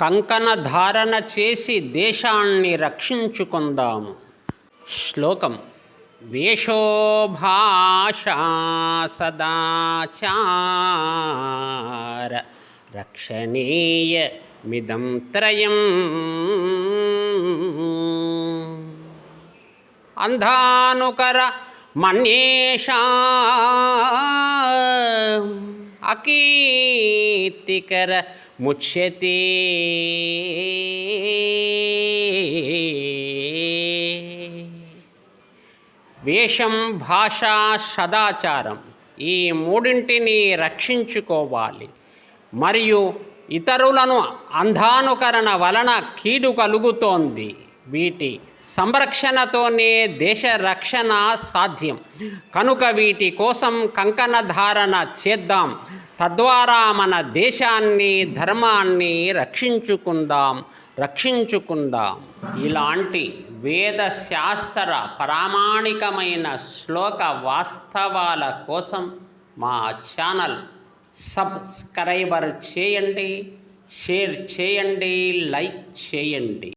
కంకణ ధారణ చేసి దేశాన్ని రక్షించుకుందాము. శ్లోకం. వేషోభాషా సదాచార రక్షణీయ మిదం త్రయం. అంధానుకర మన్యేషా అకీర్తికర ముచ్యతే. వేషం భాష సదాచారం ఈ మూడింటిని రక్షించుకోవాలి. మరియు ఇతరులను అంధానుకరణ వలన కీడు కలుగుతోంది. వీటి సంరక్షణతోనే దేశ రక్షణ సాధ్యం. కనుక వీటి కోసం కంకణ ధారణ చేద్దాం. తద్వారా మన దేశాన్ని ధర్మాన్ని రక్షించుకుందాం. రక్షించుకుందాం. ఇలాంటి వేద శాస్త్ర ప్రామాణికమైన శ్లోక వాస్తవాల కోసం మా ఛానల్ సబ్స్క్రైబర్ చేయండి షేర్ చేయండి లైక్ చేయండి.